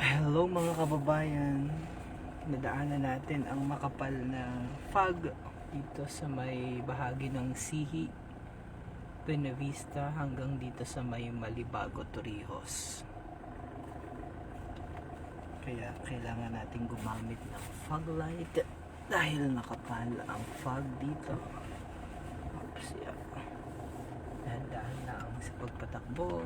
Hello mga kababayan. Nadaanan natin ang makapal na fog dito sa may bahagi ng Sihi, Buenavista hanggang dito sa may Malibago, Torrijos. Kaya kailangan natin gumamit ng fog light dahil nakapal ang fog dito. Oops, yeah. Dahan-dahan lang sa pagpatakbo.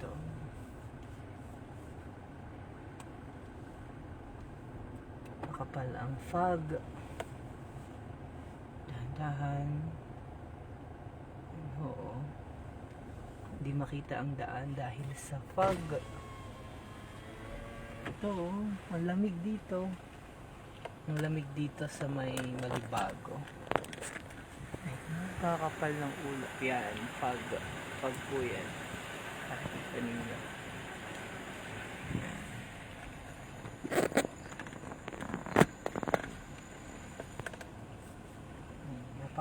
Ito. Makapal ang fog. Dahan-dahan. Oo. Hindi makita ang daan dahil sa fog. Ito, ang lamig dito. Ang lamig dito sa may malibago. Ay, Nakakapal ng ulap yan. Fog. Fog po yan. Nakikita ninyo.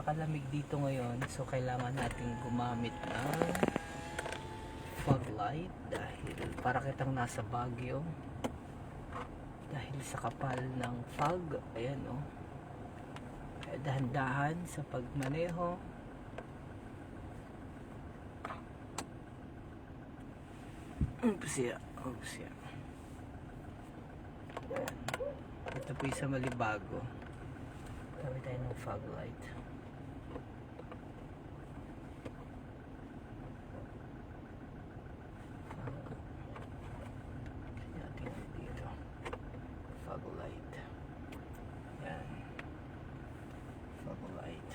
Napakalamig dito ngayon so kailangan nating gumamit ng fog light dahil para kitang nasa Baguio dahil sa kapal ng fog ayan oh Kaya dahan-dahan sa pagmaneho Oops, yeah. Oops. Ito po sa Malibago. Kami tayo ng fog light. Fog. Kaya tingnan dito. Fog light. Yan. Fog light.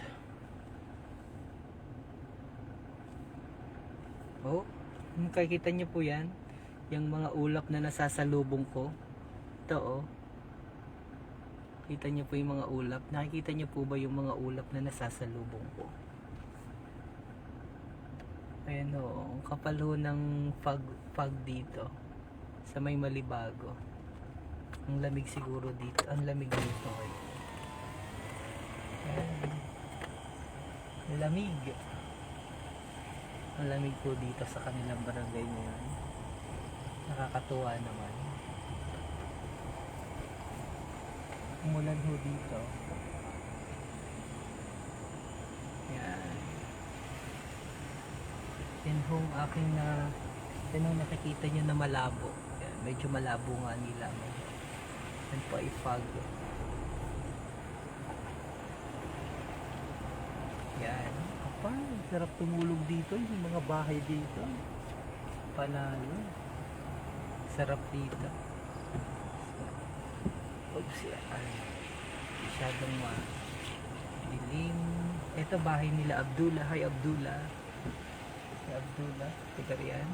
Oh, kakita niyo po yan? Yung mga ulap na nasasalubong ko. Ito oh. Kita niyo po yung mga ulap. Nakikita niyo po ba yung mga ulap na nasasalubong ko? Ayan o, ang kapal ho ng fog, fog dito. Sa may malibago. Ang lamig siguro dito. Ang lamig dito ngayon. Ayan. Ang lamig. Ang lamig po dito sa kanilang barangay ngayon. Nakakatuwa naman. umulan ho dito. Yan. Yan ho aking na yan ho nakikita nyo na malabo. Yan, medyo malabo nga nila. Yan po ay fog. Yan. Kapal. Sarap tumulog dito. Yung mga bahay dito. Panalo. Sarap dito. Oops, ay, masyadong ma dilim. Ito bahay nila Abdullah. Hi Abdullah. Si Abdullah. Tiga riyan.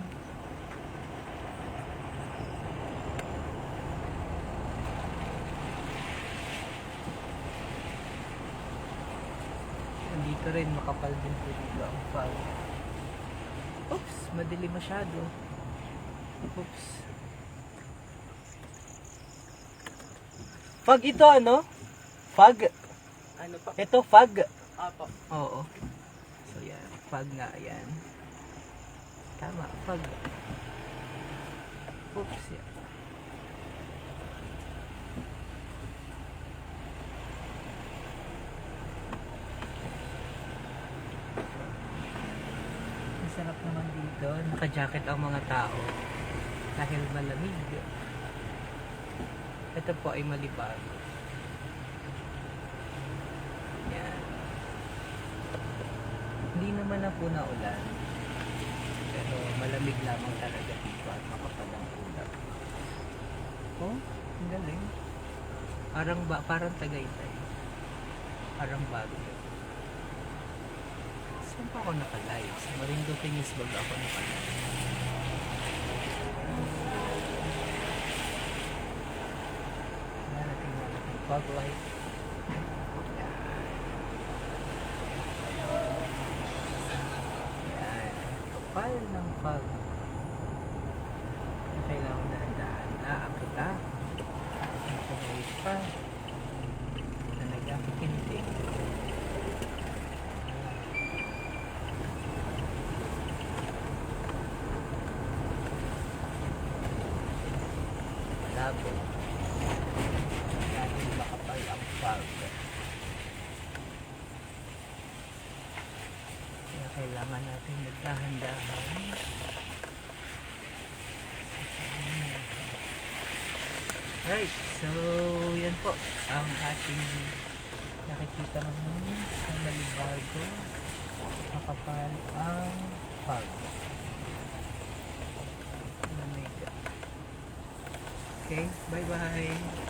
Dito rin makapal din po dito ang fog. Oops, madilim masyado. Oops. Fog ito ano? Fog? Ano pa? Ito fog? Apo. Oo. So yan, fog nga yan. Tama, fog. Oops, yan. Masarap naman dito. Naka-jacket ang mga tao. Dahil malamig. Ito po ay malibag. Yan. Hindi naman na po na ulan. Pero malamig lamang talaga dito at makapalang ulap. Oh, ang galing. Parang ba, parang Tagaytay. Parang Baguio. Saan pa ako nakalive? Sa Marinduque News Blog ako nakalive. Narating natin fog light. Kapal ng fog. Kailangan na daan. Naakit ha. Nakawait pa. Na nag-apikinti. Kailangan natin magdahan-dahan. Right, so yan po ang ating nakikita ngayon sa Malibargo. Makapal ang fog. Okay, bye-bye.